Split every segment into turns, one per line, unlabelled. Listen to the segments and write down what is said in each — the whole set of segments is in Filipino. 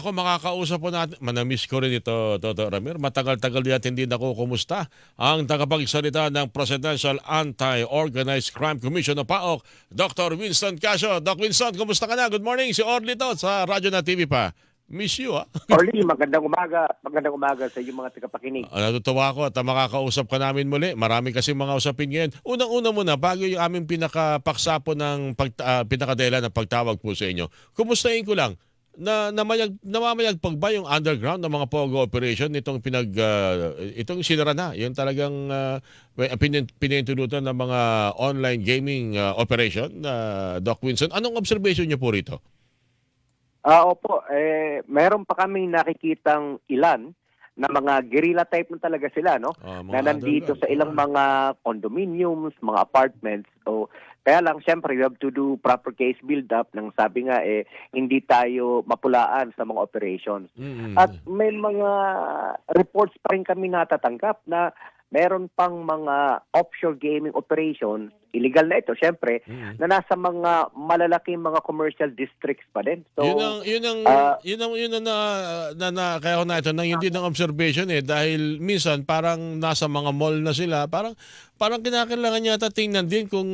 Ako makakausap po natin, manamiss ko rin ito, Toto Ramir. Matagal-tagal natin hindi ako kumusta. Ang tagapagsalita ng Presidential Anti-Organized Crime Commission o PAOK, Dr. Winston Casio. Doc Winston, kumusta ka na? Good morning, si Orly to sa Radyo na TV pa. Miss you, ah.
Orly, magandang umaga. Magandang umaga sa inyong mga tagapakinig.
Ah, Natutuwa ako at makakausap ka namin muli. Marami kasi mga usapin ngayon. Unang-una muna, bago yung aming pinakapaksa po ng pag, ah, pinakadela ng pagtawag po sa inyo, kumustahin ko lang, na namayag, namamayagpag ba yung underground ng mga POGO operation nitong pinag ah, itong sinara na yung talagang uh, pinin, pinintulutan ng mga online gaming ah, operation na Doc Winston anong observation niyo po rito
Ah, opo, eh meron pa kaming nakikitang ilan na mga guerrilla type na talaga sila, no?
Ah,
na nandito
underground.
sa ilang mga condominiums, mga apartments. So, kaya lang, syempre, you have to do proper case build-up ng sabi nga, eh, hindi tayo mapulaan sa mga operations.
Mm-mm.
At may mga reports pa rin kami natatanggap na meron pang mga offshore gaming operations, illegal na ito, syempre,
Mm-mm.
na nasa mga malalaking mga commercial districts pa din. So,
yun ang yun ang
ah,
yun ang yun ang na, na, na kaya ko na ito nang yun din ang observation eh dahil minsan parang nasa mga mall na sila parang parang kinakailangan yata tingnan din kung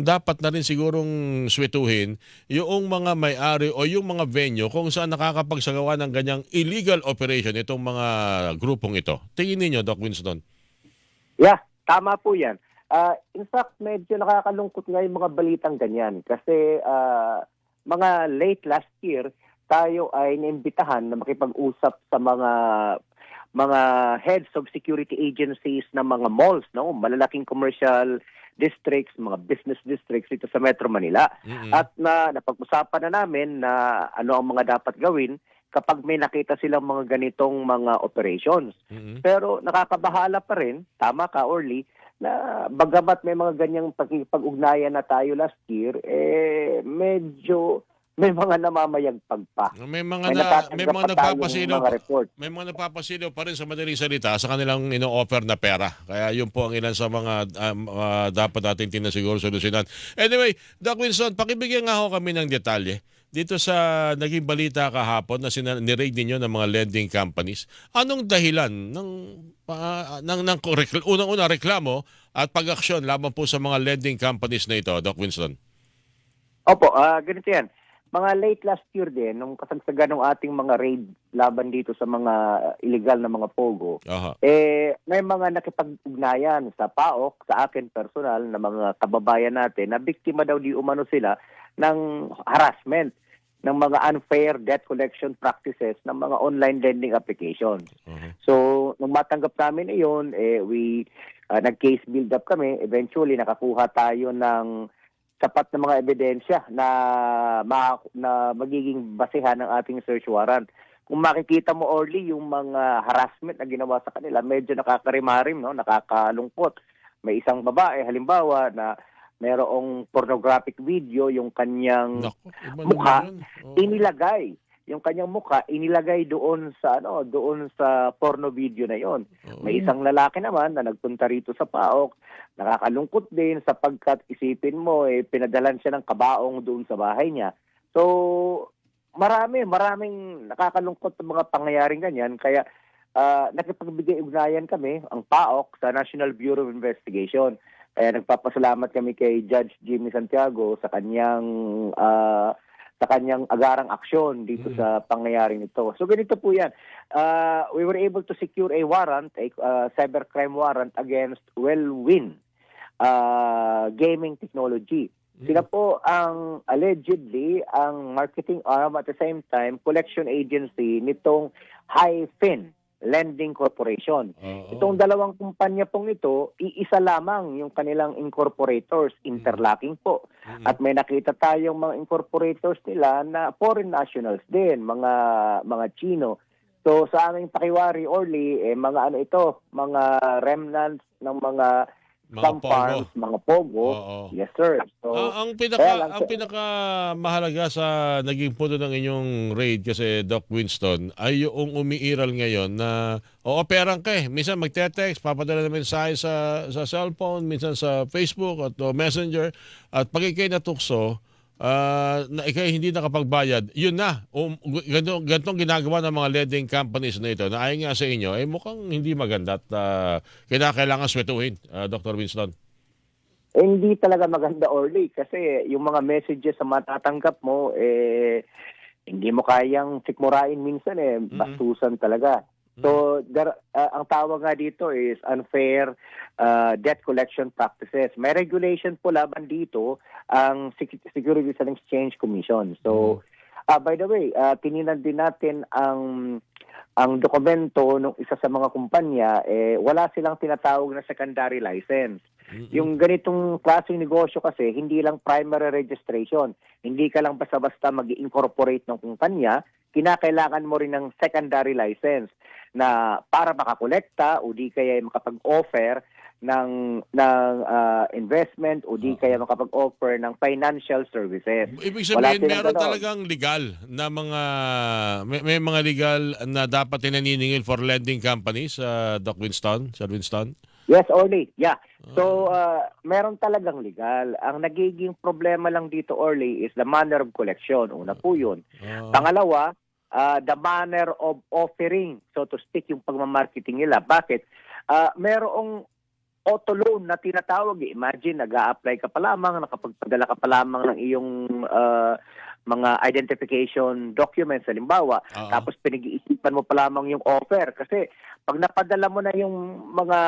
dapat na rin sigurong swetuhin yung mga may-ari o yung mga venue kung saan nakakapagsagawa ng ganyang illegal operation itong mga grupong ito. Tingin niyo Doc Winston.
Yeah, tama po yan. Ah, in fact, medyo nakakalungkot nga yung mga balitang ganyan kasi ah, mga late last year, tayo ay naimbitahan na makipag-usap sa mga mga heads of security agencies ng mga malls, no? malalaking commercial districts, mga business districts dito sa Metro Manila.
Mm-mm.
At na napag-usapan na namin na ano ang mga dapat gawin kapag may nakita silang mga ganitong mga operations.
Mm-mm.
Pero nakakabahala pa rin, tama ka Orly, na bagamat may mga ganyang pag-ugnayan na tayo last year, eh medyo may mga namamayagpag pa.
May mga
May,
na, may mga nagpapasilaw
mga report.
may mga nagpapasilaw pa rin sa madaling salita sa kanilang ino-offer na pera. Kaya yun po ang ilan sa mga ah, mga dapat natin tinasiguro solusyonan. Anyway, Doc Wilson, pakibigyan nga ho kami ng detalye dito sa naging balita kahapon na sina- ninyo ng mga lending companies. Anong dahilan ng pa, ng, ng unang-una reklamo at pag-aksyon laban po sa mga lending companies na ito, Doc Winston?
Opo, ah ganito yan. Mga late last year din, nung kasagsagan ng ating mga raid laban dito sa mga illegal na mga pogo,
Aha.
eh may mga nakipag-ugnayan sa PAOK, sa akin personal, na mga kababayan natin na biktima daw di umano sila ng harassment ng mga unfair debt collection practices ng mga online lending applications.
Aha.
So, nung matanggap namin iyon, eh, we uh, nag-case build up kami. Eventually, nakakuha tayo ng sapat na mga ebidensya na, ma- na magiging basehan ng ating search warrant. Kung makikita mo, Orly, yung mga harassment na ginawa sa kanila, medyo nakakarimarim, no? nakakalungkot. May isang babae, halimbawa, na merong pornographic video, yung kanyang
Naku,
Mukha.
Oo.
inilagay yung kanyang mukha inilagay doon sa ano doon sa porno video na yon
Oo.
may isang lalaki naman na nagpunta rito sa PAOK nakakalungkot din sapagkat isipin mo eh pinadalan siya ng kabaong doon sa bahay niya. So marami maraming nakakalungkot na mga pangyayaring ganyan. Kaya ah, nakipagbigay ugnayan kami ang PAOK sa National Bureau of Investigation. Kaya nagpapasalamat kami kay Judge Jimmy Santiago sa kanyang ah, sa kanyang agarang aksyon dito
Mm.
sa pangyayaring ito. So ganito po 'yan. Uh, we were able to secure a warrant, a uh, cybercrime warrant against Wellwin uh, Gaming Technology. Sila po ang allegedly ang marketing arm at the same time collection agency nitong Hyphen Lending Corporation.
Oo.
Itong dalawang kumpanya pong ito, iisa lamang yung kanilang incorporators, interlocking po.
Mm.
At may nakita tayong mga incorporators nila na foreign nationals din, mga mga Chino. So sa aming pakiwari, Orly, eh, mga ano ito, mga remnants ng mga,
Mga
some
pogo.
farms, mga pogo.
Oo.
Yes, sir. So,
Ah, ang
kaya
pinaka
lang,
ang
sir.
pinaka mahalaga sa naging punto ng inyong raid kasi Doc Winston ay yung umiiral ngayon na o operang ka eh. Minsan magte-text, papadala ng mensahe sa sa cellphone, minsan sa Facebook at o Messenger at pag ikay natukso, ah, na ikay hindi nakapagbayad, yun na. Um, ganito, ganitong ginagawa ng mga lending companies na ito na ayon nga sa inyo, eh mukhang hindi maganda at ah, kinakailangan swetuhin, ah, Dr. Winston.
hindi talaga maganda Orly kasi yung mga messages na matatanggap mo eh hindi mo kayang sikmurain minsan eh bastusan talaga. So there, uh, ang tawag nga dito is unfair uh, debt collection practices. May regulation po laban dito ang Sec- Securities and Exchange Commission. So uh, by the way, uh, tininan din natin ang ang dokumento ng isa sa mga kumpanya eh wala silang tinatawag na secondary license. Yung ganitong klaseng negosyo kasi, hindi lang primary registration. Hindi ka lang basta-basta mag-incorporate ng kumpanya, kinakailangan mo rin ng secondary license na para makakolekta o di kaya makapag-offer ng ng ah, investment o di kaya makapag-offer ng financial services.
Ibig sabihin, meron talagang legal na mga, may, may mga legal na dapat tinaniningil for lending companies, uh, Doc Winston, Sir Winston?
Yes, Orly. Yeah. So, uh, meron talagang legal. Ang nagiging problema lang dito, Orly, is the manner of collection. Una po yun.
Ah,
Pangalawa, uh, the manner of offering, so to speak, yung pagmamarketing nila. Bakit? Uh, merong auto loan na tinatawag. Imagine, nag apply ka pa lamang, nakapagpadala ka pa lamang ng iyong uh, mga identification documents, halimbawa,
Oo.
tapos pinag-iisipan mo pa lamang yung offer. Kasi pag napadala mo na yung mga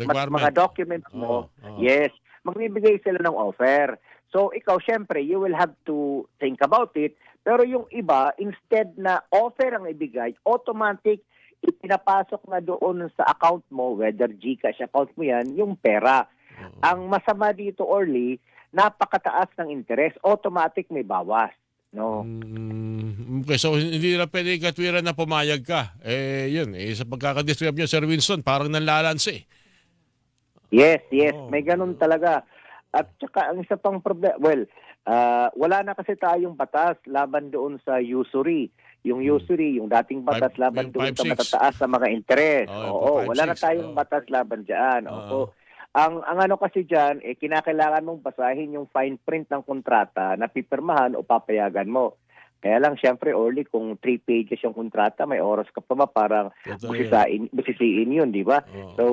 Requirement.
mga documents mo,
Oo, oo.
yes, magbibigay sila ng offer. So ikaw, syempre, you will have to think about it. Pero yung iba, instead na offer ang ibigay, automatic, ipinapasok na doon sa account mo, whether Gcash account mo yan, yung pera.
Oo.
Ang masama dito, Orly, napakataas ng interest, automatic may bawas. No?
Mm, okay, so hindi na pwede katwiran na pumayag ka. Eh, yun. Eh, sa pagkakadescribe nyo, Sir Winston, parang nanlalansi.
Yes, yes,
Oh.
may ganun talaga. At saka ang isa pang problema, well, ah, wala na kasi tayong batas laban doon sa usury. Yung usury, yung dating batas
Hmm. Five-
laban doon
five,
sa
six.
matataas na mga interest.
Oh,
Oo,
five,
wala na
six.
tayong
Oh.
batas laban diyan.
Oo.
Opo. Ang ang ano kasi diyan, eh kinakailangan mong basahin yung fine print ng kontrata na pipirmahan o papayagan mo. Kaya lang, syempre, Orly, kung three pages yung kontrata, may oras ka pa ba parang busisain, busisiin yun, di ba?
Oo.
So,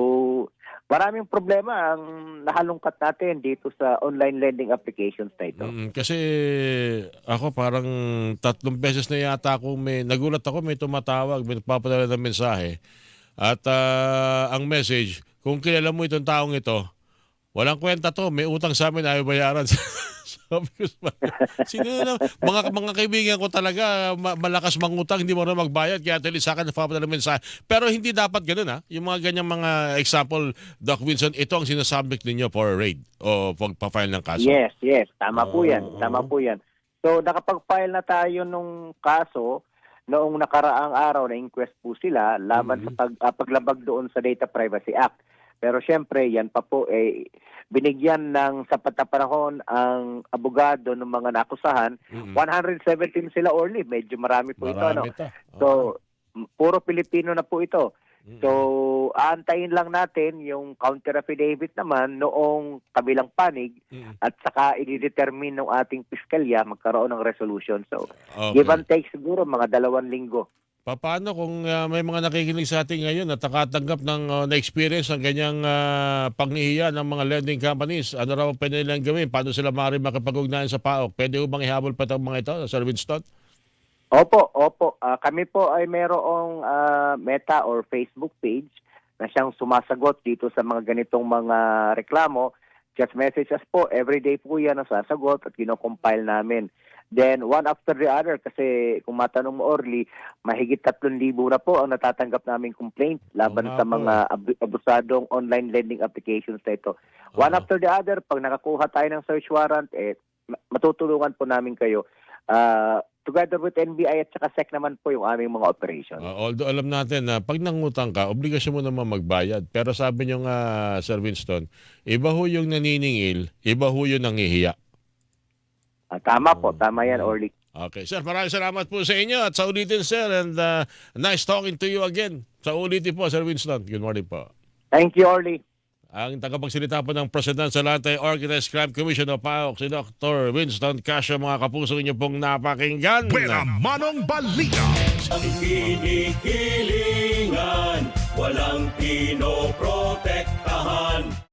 maraming problema ang nahalungkat natin dito sa online lending applications na ito.
Mm, kasi ako parang tatlong beses na yata ako may nagulat ako may tumatawag, may nagpapadala ng mensahe. At ah, ang message, kung kilala mo itong taong ito, walang kwenta to, may utang sa amin ayaw bayaran. Sabi ko, sino na, mga, mga kaibigan ko talaga, ma- malakas mangutang, hindi mo na magbayad, kaya tuloy sa akin nagpapadala ng mensahe. Pero hindi dapat ganun ha. Yung mga ganyang mga example, Doc Wilson, ito ang sinasubject ninyo for a raid o pagpa-file ng kaso.
Yes, yes. Tama po yan. Tama po yan. So, nakapag-file na tayo nung kaso noong nakaraang araw na inquest po sila laban sa pag, ah, paglabag doon sa Data Privacy Act. Pero syempre, yan pa po eh binigyan ng sapat na panahon ang abogado ng mga nakusahan.
Mm-mm.
117 sila orly. Medyo marami po ito. Ano?
Marami to.
So, puro Pilipino na po ito. So, aantayin lang natin yung counter affidavit naman noong kabilang panig
Mm.
at saka i-determine ng ating piskalya magkaroon ng resolution. So,
Okay.
give and take siguro mga dalawang linggo.
Pa- Paano kung ah, may mga nakikinig sa atin ngayon at nakatanggap ng ah, na-experience ng ganyang uh, panghihiya ng mga lending companies? Ano raw ang pwede nilang gawin? Paano sila maaari makipag-ugnayan sa PAOK? Pwede ho bang ihabol pa itong mga ito, Sir Winston?
Opo, opo. Ah, kami po ay merong ah, Meta or Facebook page na siyang sumasagot dito sa mga ganitong mga reklamo. Just message us po. Everyday po yan ang sasagot at kinocompile namin. Then, one after the other, kasi kung matanong mo, Orly, mahigit 3,000 na po ang natatanggap naming complaint laban
nga
sa mga ab- abusadong online lending applications na ito. One
Oo.
after the other, pag nakakuha tayo ng search warrant, eh, ma- matutulungan po namin kayo. Ah, together with NBI at saka SEC naman po yung aming mga operations.
Ah, although alam natin na pag nangutang ka, obligasyon mo naman magbayad. Pero sabi nyo nga, Sir Winston, iba ho yung naniningil, iba ho yung nangihiya.
Ah, tama po, tama yan, Orly.
Okay, sir, maraming salamat po sa inyo at sa ulitin, sir. And uh, nice talking to you again. Sa ulitin po, Sir Winston. Good morning po.
Thank you, Orly.
Ang tagapagsalita po ng President sa Anti-Organized Crime Commission o PAOK, si Dr. Winston Casio, mga kapuso inyo pong napakinggan.
Buena Manong Balita.
Ang kinikilingan, walang pinoprotektahan.